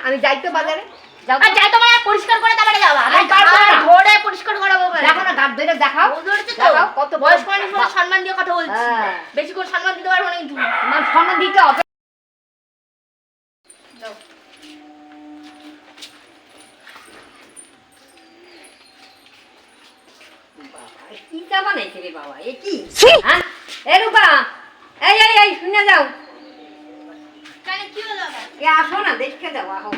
আমি যাই তো বাজারে। যাও আর যাই তোমার পরিষ্কার করে তারপরে যাবা আমি পারব না। ধরে পরিষ্কার করাবো দেখো না গাছ ধরে দেখাও। ধরেছে তো কত বড়- মানুষ সম্মান দিয়ে কথা বলছি। হ্যাঁ। বেশি করে সম্মান দিতে পারব না কিন্তু। আমার সম্মান দিতে হবে। বাবা, কি রে বাবা? এ কি? হ্যাঁ? এ রূপা এই এই এই শুনে যাও? এ আসো না দেখে যাও আহো।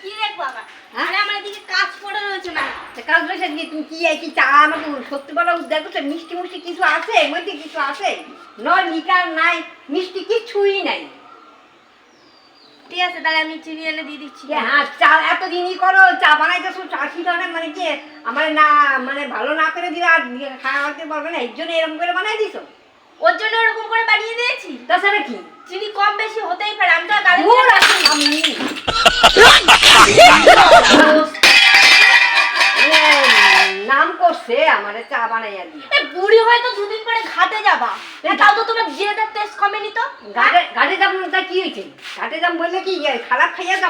কি দেখব আবার? হ্যাঁ? আরে আমার এদিকে কাজ পড়ে রয়েছে না। তা কাল বসে তুমি কি কি চা আমাকে সত্যি বলো দেখো তো মিষ্টি মিষ্টি কিছু আছে? মধ্যে কিছু আছে? নয় নিকার নাই মিষ্টি কিছুই নাই। ঠিক আছে তাহলে আমি চিনি এনে দিয়ে দিচ্ছি। হ্যাঁ চা এতদিনই করো চা বানাইতেছো মানে যে আমার না মানে ভালো না করে দিলে আর খাওয়াতে পারবে না এর জন্য এরকম করে বানাই দিছো? ওর জন্য ওরকম করে বানিয়ে দিয়েছি? তাছাড়া কি? চিনি কম বেশি হতেই পারে আমি তো গাড়ি আছে। আমি নাম করছে আমারে চা বানাইয়া দিয়ে এ বুড়ি হয়তো দুদিন পরে ঘাটে যাবা। এ, তাও তো তোমার জিরেটার টেস্ট কমেনি তো? ঘাটে ঘাটে যাব না তা কি হয়েছে? ঘাটে যাম বললে কি খারাপ খাইয়া না?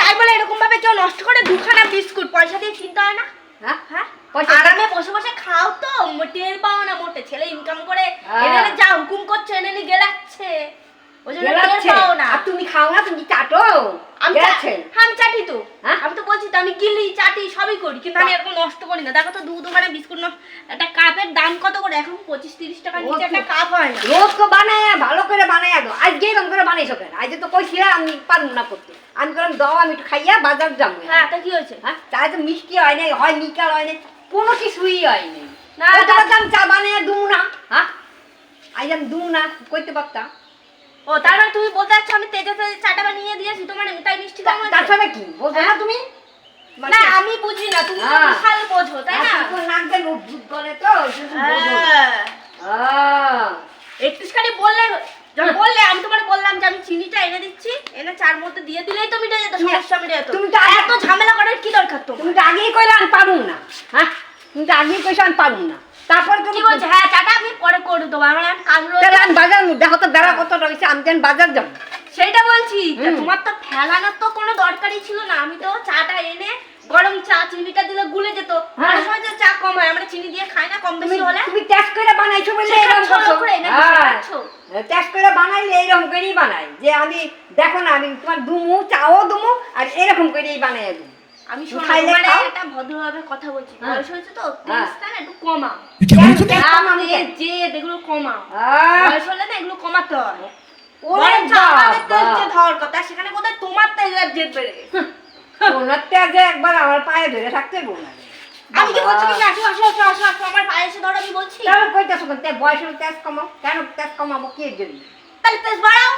তাই বলে এরকম ভাবে কেউ নষ্ট করে দুখানা বিস্কুট পয়সা দিয়ে কিনতে হয় না? হ্যাঁ? হ্যাঁ? আরামে বসে বসে খাও তো টের পাও না মোটে ছেলে ইনকাম করে হ্যাঁ। এনে যা হুকুম করছে এনে গেলাচ্ছে ওই জন্য টের পাও না। আর তুমি খাও না তুমি চাটো। আমি চা- হ্যাঁ, আমি চাটি তো। হ্যাঁ? আমি তো বলছি তো আমি গিলি চাটি সবই করি কিন্তু আমি এরকম নষ্ট করি না। দেখো তো দু দুখানা বিস্কুট একটা কাপের দাম কত করে? এখন পঁচিশ তিরিশ টাকা নিচে একটা তো- কাপ হয় না। রোজ তো বানায় ভালো করে বানায় করে বানাইছো কেন? তো আমি পারব না করতে। আমি করলাম দাও আমি একটু খাইয়া বাজার যাব। হ্যাঁ তা কি হয়েছে? হ্যাঁ চা তো মিষ্টি হয় নাই হয় নিকাল হয় নাই কোনো কিছুই হয় নাই। না, চা বানাইয়া দুমু না হ্যাঁ? আজ আমি দুমু না কইতে পারতাম। ও তার মানে তুমি বলতে চাচ্ছ আমি তেজে তেজে চাটা বানিয়ে দিয়েছি তোমার তাই মিষ্টি কম হয়েছে? তাছাড়া কি? বলছো না তুমি? না আমি বুঝি না তুমি হ্যাঁ। বিশাল বোঝো তাই না? আর নাক দেন উদ্ভুত করে তো বোঝো। হ্যাঁ। একটুখানি বললে বললে আমি তোমার বললাম যে আমি চিনিটা এনে দিচ্ছি এনে চার মধ্যে দিয়ে দিলেই তো মিটে যেত সমস্যা মিটে যেত। তুমি তো এত ঝামেলা করার কি দরকার তো তুমি তো আগেই কইলে আমি পারুম না হ্যাঁ? তুমি তো আগেই কইছো আমি পারুম না। তারপর তুমি কি বলছে? হ্যাঁ চাটা? পরে করে আমার রয়েছে আমি বাজার দেখো তো বেড়া কত রয়েছে আমি যেন বাজার যাব। সেইটা বলছি তোমার তো ফেলানোর তো কোনো দরকারই ছিল না। আমি তো চাটা এনে গরম চা চিনিটা দিলে গুলে যেত। হ্যাঁ। অনেক সময় যে চা কম হয় আমরা চিনি দিয়ে খাই না কম বেশি হলে। তুমি টেস্ট করে বানাইছো বলে এরকম করছ। করে, হ্যাঁ। টেস্ট করে বানাইলে এইরকম করেই বানাই। যে আমি দেখো না আমি তোমার দুমু চাও দুমু আর এরকম করেই বানাই আমি খাও। একটা ভদ্রভাবে কথা বলছি হ্যাঁ। বয়স হয়েছে তো? হ্যাঁ। না একটু কমা কি যে এগুলো কমা বয়স হলে না এগুলো কমাতে হয়। ওরে বরঞ্চ আমাদের তেজ বাবা। জেদ হওয়ার কথা সেখানে কোথায় তোমার তেজের জেদ বেড়ে গেছে। ওনার তেজে একবার আমার পায়ে ধরে থাকতে বউ আমি কি বলছি তুমি আসো আসো আসো আসো আসো আমার পায়ে এসে ধরো আমি বলছি। তাহলে তেজ কমাও। কেন তেজ কমাবো? কি জন্য? তাহলে তেজ বাড়াও।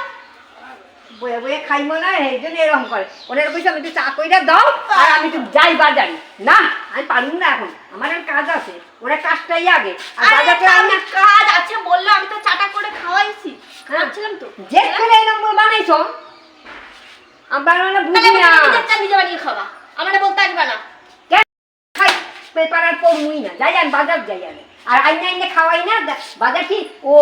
বয়ে বয়ে খাইবো না এই জন্য এরকম করে। ওনার আমি একটু চা কইরা দাও আর আমি একটু যাই বাজারে। না আমি পারুম না এখন। আমার এখন কাজ আছে। ওনার কাজটাই আগে। আর আরে বাজারটা আমি কাজ আছে বলল আমি তো চাটা করে খাওয়াইছি। খাচ্ছিলাম তো। যে করে এই নম্বর বানাইছো আমরা মানে বুঝি না নিজে বানিয়ে খাওয়া। আমার বলতে আসবে না। খাই পেপার আর পড়মুই না। যাই আমি বাজার যাই আমি। আর আইনে আইনে খাওয়াই না বাজার কি? ও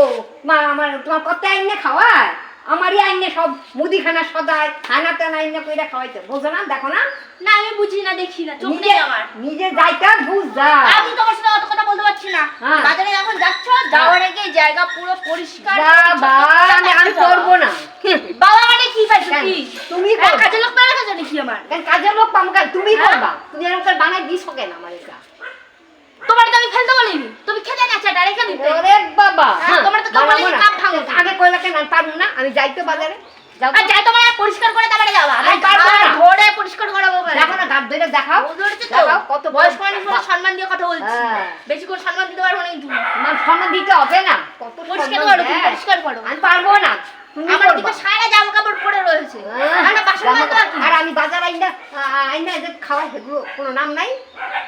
মা আমার তোমার কত আইনে খাওয়ায়? আমারই আইনে সব মুদিখানা সদায় খানা টানা আইনে কইরা খাওয়াইতে। বোঝো না? দেখো না? না আমি বুঝি না দেখি না চোখ নেই আমার। নিজে যাইতা বুঝ যা আমি তোমার সাথে অত কথা বলতে পারছি না। হ্যাঁ। বাজারে যখন যাচ্ছ যাওয়ার আগে জায়গা পুরো পরিষ্কার যা বা আমি আমি করব না। বাবা মানে কি পাইছো? কি তুমি? হ্যাঁ, কাজের লোক রেখেছো নাকি আমার। কাজের লোক পাম কেন? তুমি হ্যাঁ? করবা। তুমি এরকম বানাই দিছো কেন আমার এটা? তোমার তো আমি ফেলতে বলিনি। তুমি খেতে চাটা রেখে দিতে। ওরে বাবা। হ্যাঁ, হ্যাঁ, তোমার তো না। কাপ ভাঙো। আগে কইলা কেন পারব না? আমি যাই তো বাজারে আর যাই তোমার পরিষ্কার করে তারপরে যাবা আমি পারব না। ধরে পরিষ্কার করাবো দেখো না গাছ ধরে দেখাও। ধরেছে তো? কত বয়স্ক মানুষ সম্মান দিয়ে কথা বলছি। হ্যাঁ। বেশি করে সম্মান দিতে পারব না কিন্তু। সম্মান দিতে হবে না। কত পরিষ্কার করো পরিষ্কার করো। আমি পারব না। আমার দিকে সারা জামা কাপড় পরে রয়েছে। হ্যাঁ, আমরা বাসন কাপড়। আর আমি বাজার আইনা আইনা যে খাওয়াই হেগুলো কোনো নাম নাই।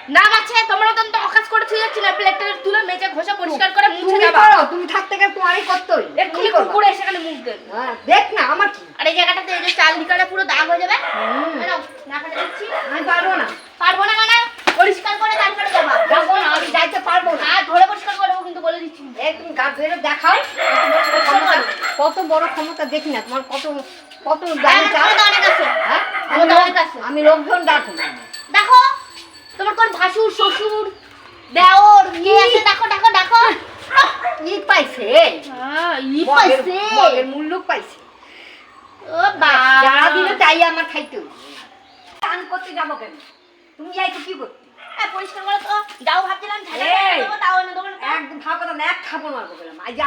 নাম আছে তোমরা তো অকাজ করে ছুঁয়ে যাচ্ছি না প্লেটটা তুলে মেজে ঘষা পরিষ্কার করে মুছে যাবা তুমি থাকতে গেলে তোমারই হই এক্ষুনি কুকুরে এসে এখানে মুখ দেবে। হ্যাঁ, দেখ না আমার কি? আর এই জায়গাটাতে এই যে চাল দিকাটা পুরো দাগ হয়ে যাবে হুম, এই নাও, নাকাটা দিচ্ছি আমি পারব না পারব না মানে পরিষ্কার করে তারপরে যাবা যাব না আমি যাইতে পারব না হাত ধরে পরিষ্কার করব কিন্তু বলে দিচ্ছি এই তুমি গাছ ধরে দেখাও পরিষ্কার করো। কত বড় ক্ষমতা দেখি না তোমার কত কত হ্যাঁ। হ্যাঁ? আমি লোকজন না দেখো তোমার কোন ভাসুর শ্বশুর দেওর কে আছে? দেখো দেখো দেখো। ই পাইছে। হ্যাঁ, ই পাইছে। মূল্য পাইছে। ও বাবা। যারা দিলে তাই আমার খাইতে। চান করতে যাব কেন? তুমি যাই তো কি করতে? হ্যাঁ, পরিষ্কার করে তো। যাও ভাবছিলাম! তাও এনে দেবো একদম খাওয়া কথা না এক খাব না বললাম। আজ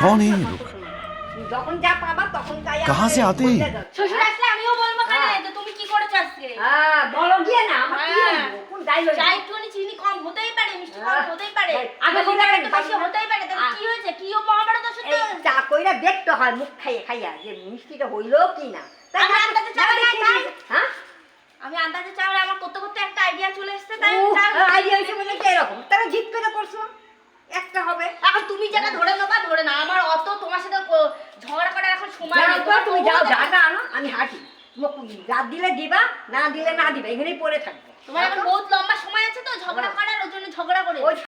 যা कौन है আসছে ये আমার लोग? তো শোনো। তুমি যখন যা পাবা তখন তাই कहाँ से आते हैं? শ্বশুর আসলে আমিও বলবো কেন হ্যাঁ। যে তুমি কি করেছো আজকে হ্যাঁ বলো গিয়ে না আমার কি হ্যাঁ। হইবো? কোন ডাইলগ চা একটুখানি চিনি কম হতেই পারে মিষ্টি কম হ্যাঁ। হতেই পারে আগে আগে বলে একটু রাখেন, বেশি বাবা। হতেই পারে তাহলে আ- কি হয়েছে কি ও মহাভারত আসলে এই চা কইরা দেখতে হয় মুখ খাইয়ে খাইয়া যে মিষ্টিটা হইলো কি না তাই আমি আন্দাজে চা না, বানাই, দেখি। তাই? হ্যাঁ আমি আন্দাজে চা আমার করতে করতে একটা আইডিয়া চলে এসেছে তাই ও, আমি চা আইডিয়া হয়েছে বলে কি এরকম তারা জিত করে করছো একটা হবে এখন তুমি যেটা ধরে নেবা ধরে না আমার অত তুমি যাও না আনো। আমি হাঁটি। রাত দিলে দিবা না দিলে না দিবা এখানেই পড়ে থাকবে। তোমার এখন বহুত লম্বা সময় আছে তো ঝগড়া হ্যাঁ। করার ওই জন্য ঝগড়া করে।